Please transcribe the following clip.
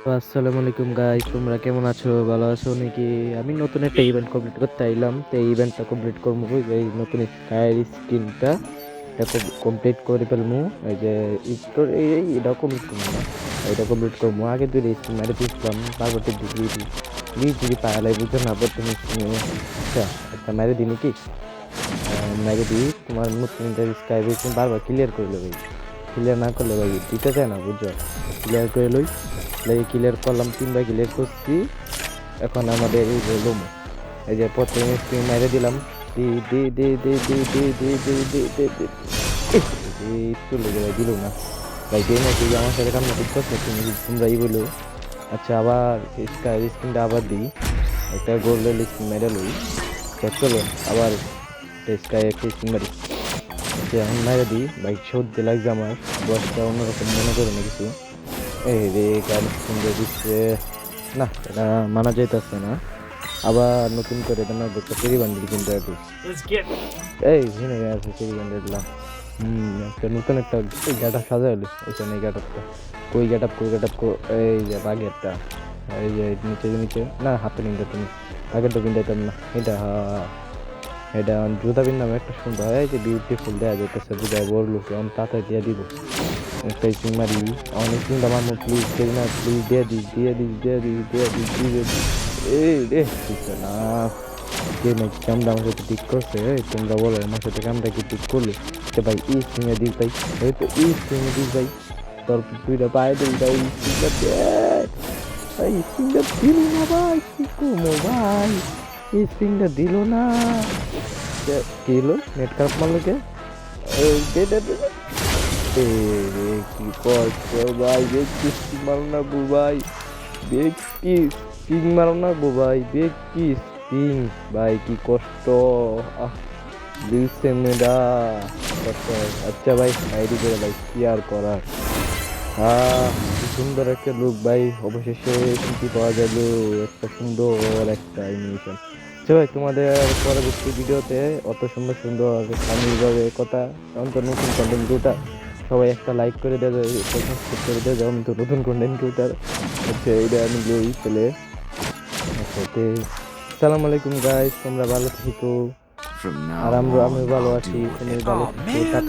আসসালামু আলাইকুম গাইস তোমরা কেমন আছো? ভালো আছো নাকি? আমি নতুন একটা ইভেন্ট কমপ্লিট করতে আইলাম। তো এই ইভেন্টটা কমপ্লিট করব, এই নতুন স্কাই স্কিনটা এটা কমপ্লিট করে ফেলব। এই যে স্টোর এই এটা কমপ্লিট করব না। এটা কমপ্লিট করব। আগে দুই স্কিন মেরে দিয়েছিলাম, তারপর তো দিই। ডিগ্রি ডিগ্রি পায়ালাই বুঝছ না পর তুমি আচ্ছা একটা মেরে দিই নাকি? মেরে দিই। তোমার নতুন স্কাই বারবার ক্লিয়ার করে নেবে ক্লিয়ার না করলে ভাই, দিতে চায় না বুঝছ ক্লিয়ার করে লই। ক্লিয়ার করলাম তিনবার ক্লিয়ার করছি এখন আমাদের এই যে লোম এই যে প্রথমে স্ক্রিন মেরে দিলাম দি দি দি দি দি দি দি এই দিল না ভাই দিই না তুই আমার সাথে কামনা ঠিক করছ তুমি তোমরাই বলো আচ্ছা আবার স্কাই স্ক্রিনটা আবার দিই একটা গোল্ডের স্ক্রিন মেরে লই চলো আবার স্কাই একটা স্ক্রিন মারি যে এখন মেরে দিই ভাই সর্দি লাগছে আমার বয়সটা অন্যরকম মনে করে না কিছু এই রে গান সুন্দর দিচ্ছে। না এটা মানা যাইতেছে না। আবার নতুন করে এটা না ফেরি বান্ডিল কিনতে হবে। এই ঝিনে আছে ফেরি বান্ডিলটা হুম একটা নতুন একটা গ্যাট আপ সাজা হলো ওইখানে গ্যাট আপটা কই গ্যাট আপ কই গ্যাট আপ এই যে বাগেরটা। এই যে নিচে নিচে। না হাতে নিতে তুমি আগের তো কিনতে না এটা হ্যাঁ এটা জুতা বিন্দাম একটা সুন্দর এই যে বিউটিফুল দেওয়া যাইতেছে বুঝায় বড় লোক আমি তাড়াতাড়ি দিয়ে দিব। একটা স্প্রিং মারি অনেক কিন্তু আমার মতো প্লিজ দেই না প্লিজ দিয়ে দিস দিয়ে দিস দিয়ে দিস দিয়ে দিস দিয়ে দিস এই রে না কে নাকি কামটা আমার সাথে ঠিক করছে তোমরা বলো আমার সাথে কামটা কি ঠিক করলে তো ভাই এই স্প্রিংয়ে দিস ভাই এই তো এই স্প্রিংয়ে দিস ভাই তোর দুইটা পায়ে দিস ভাই স্প্রিংটা দে ভাই স্প্রিংটা দিল না ভাই কি করব ভাই এই স্প্রিংটা দিল না কে- হলো নেট খারাপ মারলো কে রে, কি করছ ভাই দেখছি স্পিং মারো না গো ভাই দেখছি স্পিং মারো না গো ভাই দেখছি স্পিং ভাই, কি কষ্ট, আহ কষ্ট হয়। আচ্ছা ভাই, আইডি করে ভাই, কি আর করার আহ সুন্দর একটা লুক ভাই, অবশেষে কিন্তু পাওয়া গেল, একটা সুন্দর একটা অ্যানিমেশন আচ্ছা ভাই, তোমাদের পরবর্তী ভিডিওতে অত সুন্দর সুন্দর ফানিভাবে কথা অন্তর নতুন কন্টেন্ট ক্রিয়েটার সবাই একটা লাইক করে দেওয়া যায় সাবস্ক্রাইব করে দেওয়া আমি তো নতুন কন্টেন্ট ক্রিয়েটার হচ্ছে এটা আমি লই ফেলে সালাম আলাইকুম গাইস তোমরা ভালো থেকো। আর আমরা আমি ভালো আছি তুমি ভালো Oh থেকো।